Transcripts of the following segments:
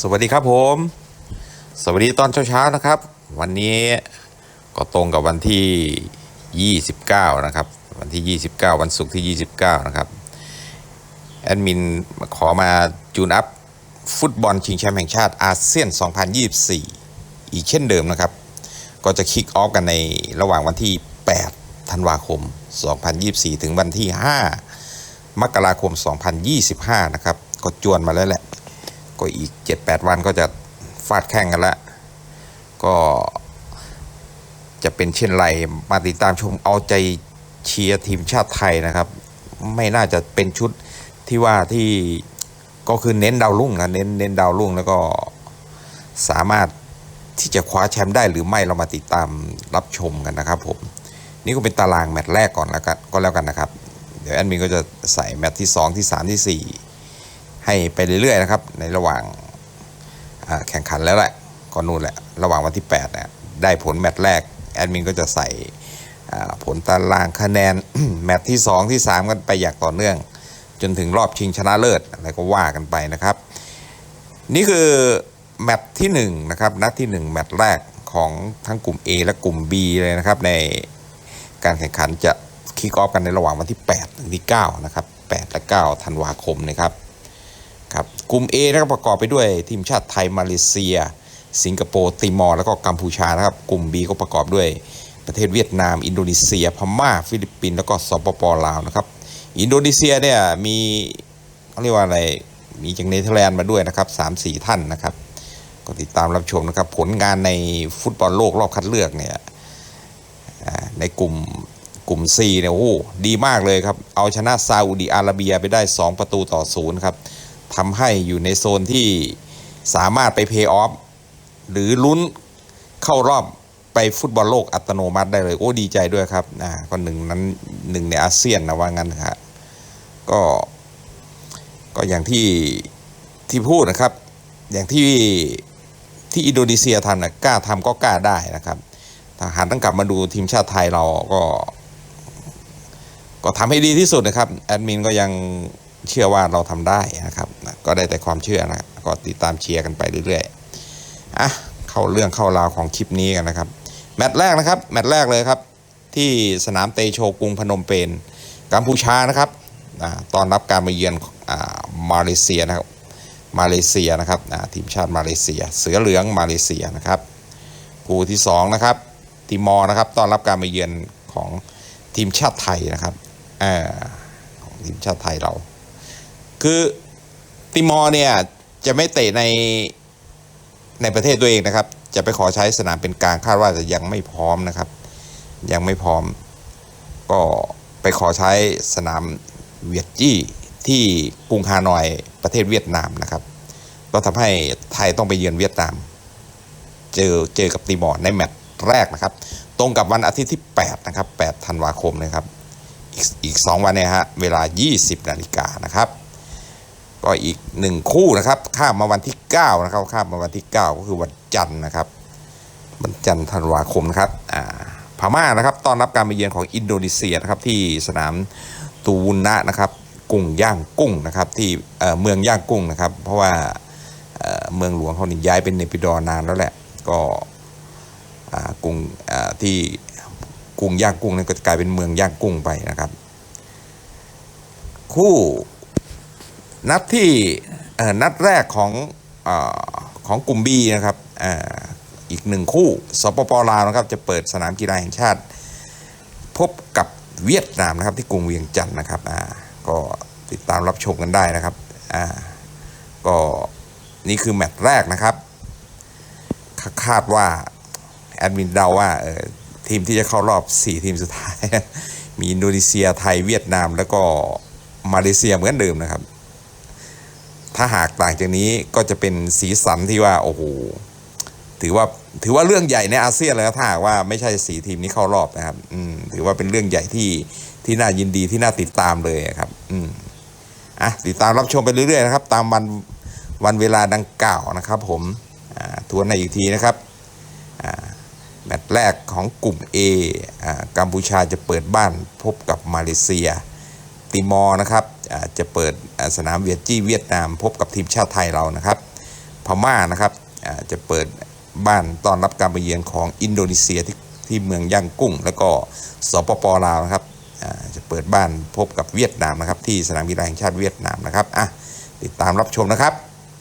สวัสดีครับผม สวัสดีตอนเช้าๆนะครับ วันนี้ก็ตรงกับวันที่ 29 นะครับ วันที่ 29 วันศุกร์ที่ 29 นะครับ แอดมินขอมาจูนอัพฟุตบอลชิงแชมป์แห่งชาติอาเซียน 2024 อีกเช่นเดิมนะครับ ก็จะคิกออฟกันในระหว่างวันที่ 8 ธันวาคม 2024 ถึงวันที่ 5 มกราคม 2025 นะครับ ก็จวนมาแล้วแหละ ก็อีก 7-8 วันก็จะฟาดแข่งกันละก็จะเป็นเช่นไรมาติดตามชมเอาใจเชียร์ทีมชาติไทยนะครับ ไม่น่าจะเป็นชุดที่ว่าที่ก็คือเน้นดาวรุ่งนะเน้นเน้นดาวรุ่งแล้วก็สามารถที่จะคว้าแชมป์ได้หรือไม่เรามาติดตามรับชมกันนะครับผมนี่ก็เป็นตารางแมตช์แรกก่อนแล้วกันก็แล้วกันนะครับ เดี๋ยวแอดมินก็จะใส่แมตช์ที่ 2 ที่ 3 ที่ 4 ให้ไปเรื่อยๆนะครับ ในระหว่างแข่งขันแล้วแหละก็นู่นแหละระหว่างวันที่8เนี่ยได้ผลแมตช์แรก แอดมินก็จะใส่ผลตารางคะแนนแมตช์ที่ 2 ที่ 3 กันไปอย่างต่อเนื่อง จนถึงรอบชิงชนะเลิศอะไรก็ว่ากันไปนะครับ นี่คือแมตช์ที่1นะครับนัดที่ 1 แมตช์แรกของทั้งกลุ่ม A และกลุ่ม B เลยนะครับ ในการแข่งขันจะคิกออฟกันในระหว่างวันที่8ถึงที่9นะครับ8และ9ธันวาคมนะครับ กลุ่ม A นะครับประกอบไปด้วยทีมชาติไทยมาเลเซีย สิงคโปร์ติมอร์แล้วก็กัมพูชานะครับกลุ่ม B ก็ประกอบด้วยประเทศเวียดนาม อินโดนีเซีย พม่า ฟิลิปปินส์แล้วก็สปปลาวนะครับ อินโดนีเซียเนี่ยมีเขาเรียกว่าอะไรมีจากเนเธอร์แลนด์มาด้วยนะครับสามสี่ท่านนะครับ ก็ติดตามรับชมนะครับ ผลงานในฟุตบอลโลกรอบคัดเลือกเนี่ยในกลุ่มกลุ่ม C เนี่ยโอ้ดีมากเลยครับ เอาชนะซาอุดีอาระเบียไปได้ 2 ประตูต่อศูนย์ครับ ทำให้อยู่ในโซนที่สามารถไปเพย์ออฟหรือลุ้นเข้ารอบไปฟุตบอลโลกอัตโนมัติได้เลย โอ้ดีใจด้วยครับอ่าก็หนึ่งนั้นหนึ่งในอาเซียนนะว่างั้นครับก็ก็อย่างที่ที่พูดนะครับ อย่างที่ที่อินโดนีเซียทำนะกล้าทำก็กล้าได้นะครับทหารต้องกลับมาดูทีมชาติไทยเราก็ ก็ทำให้ดีที่สุดนะครับ แอดมินก็ยังเชื่อว่าเราทำได้นะครับ ก็ได้แต่ความเชื่อนะก็ติดตามเชียร์กันไปเรื่อยๆอะเข้าเรื่องเข้าราวของคลิปนี้กันนะครับ แมตช์แรกนะครับ แมตช์แรกเลยครับ ที่สนามเตโชกรุงพนมเปญกัมพูชานะครับตอนรับการมาเยือนอมาเลเซียนะครับมาเลเซียนะครับทีมชาติมาเลเซีย เสือเหลืองมาเลเซียนะครับคู่ที่สองนะครับติมอร์นะครับต้อนรับการมาเยือนของทีมชาติไทยนะครับอของทีมชาติไทยเรา คือ ติมอร์เนี่ยจะไม่เตะในในประเทศตัวเองนะครับ จะไปขอใช้สนามเป็นกลางคาดว่าจะยังไม่พร้อมนะครับ ยังไม่พร้อม ก็ไปขอใช้สนามเวียดจี้ที่กรุงฮานอยประเทศเวียดนามนะครับ ก็ทำให้ไทยต้องไปเยือนเวียดนาม เจอเจอกับติมอร์ในแมตช์แรกนะครับ ตรงกับวันอาทิตย์ที่ 8 นะครับ 8 ธันวาคมนะครับ อีกอีก 2 วันเนี่ยฮะ เวลา 20 นาฬิกานะครับ ก็อีก 1 คู่นะครับ ข้ามมาวันที่ 9 นะครับ ข้ามมาวันที่ 9 ก็คือวันจันทร์นะครับ วันจันทร์ธันวาคมนะครับอ่าพม่านะครับต้อนรับการมาเยือนของอินโดนีเซียนะครับที่สนามตูวุนะนะครับกุ้งย่างกุ้งนะครับที่เอ่อเมืองย่างกุ้งนะครับ เพราะว่าเอ่อเมืองหลวงเขานี่ย้ายเป็นเนปิดอนานแล้วแหละก็อ่ากรุงอ่าที่กรุงย่างกุ้งนั่ก็กลายเป็นเมืองย่างกุ้งไปนะครับ คู่ นัดที่นัดแรกของอของกลุ่มบีนะครับออีกหนึ่งคู่สปปลาวนะครับจะเปิดสนามกีฬาแห่งชาติ พบกับเวียดนามนะครับที่กรุงเวียงจันทร์นะครับก็ติดตามรับชมกันได้นะครับก็นี่คือแมตช์แรกนะครับคาดว่าแอดมินเดาว่าทีมที่จะเข้ารอบ 4 ทีมสุดท้าย มีอินโดนีเซียไทยเวียดนาม แล้วก็มาเลเซียเหมือนเดิมนะครับ ถ้าหากต่างจากนี้ก็จะเป็นสีสันที่ว่าโอ้โหถือว่าถือว่าเรื่องใหญ่ในอาเซียนเลยนะถ้าหากว่าไม่ใช่สีทีมนี้เข้ารอบนะครับ อืมถือว่าเป็นเรื่องใหญ่ที่ที่น่ายินดีที่น่าติดตามเลยครับ อืมอะติดตามรับชมไปเรื่อยๆนะครับ ตามวันวันเวลาดังกล่าวนะครับ ผมอ่าทวนในอีกทีนะครับอ่าแมตช์แรกของกลุ่ม A อ่ากัมพูชาจะเปิดบ้านพบกับมาเลเซีย ติมอร์นะครับ จะเปิดสนามเวียดจี้เวียดนามพบกับทีมชาติไทยเรานะครับ พม่านะครับจะเปิดบ้านต้อนรับการไปเยือนของอินโดนีเซียที่ที่เมืองย่างกุ้ง แล้วก็สปปลาวนะครับจะเปิดบ้านพบกับเวียดนามนะครับ ที่สนามกีฬาแห่งชาติเวียดนามนะครับอะติดตามรับชมนะครับ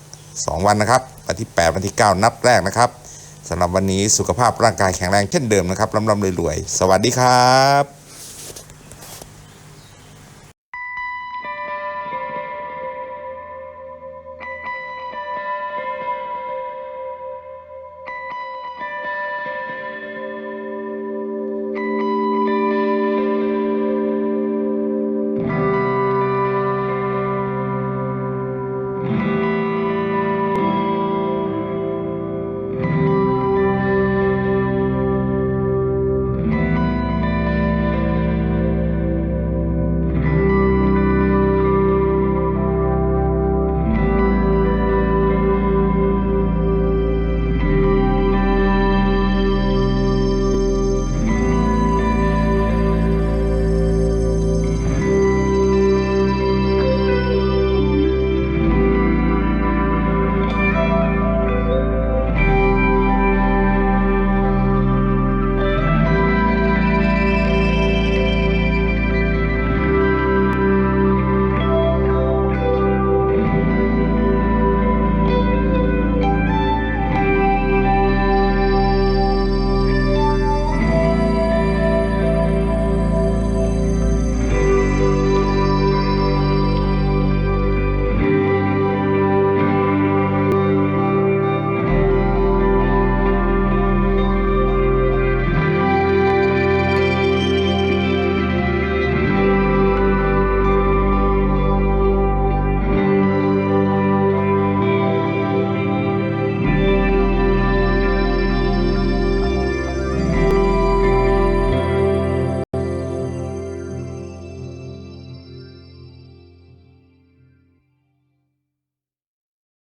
2 วันนะครับวันที่ 8 วันที่ 9 นัดแรกนะครับสำหรับวันนี้สุขภาพร่างกายแข็งแรงเช่นเดิมนะครับร่ำรวยๆสวัสดีครับ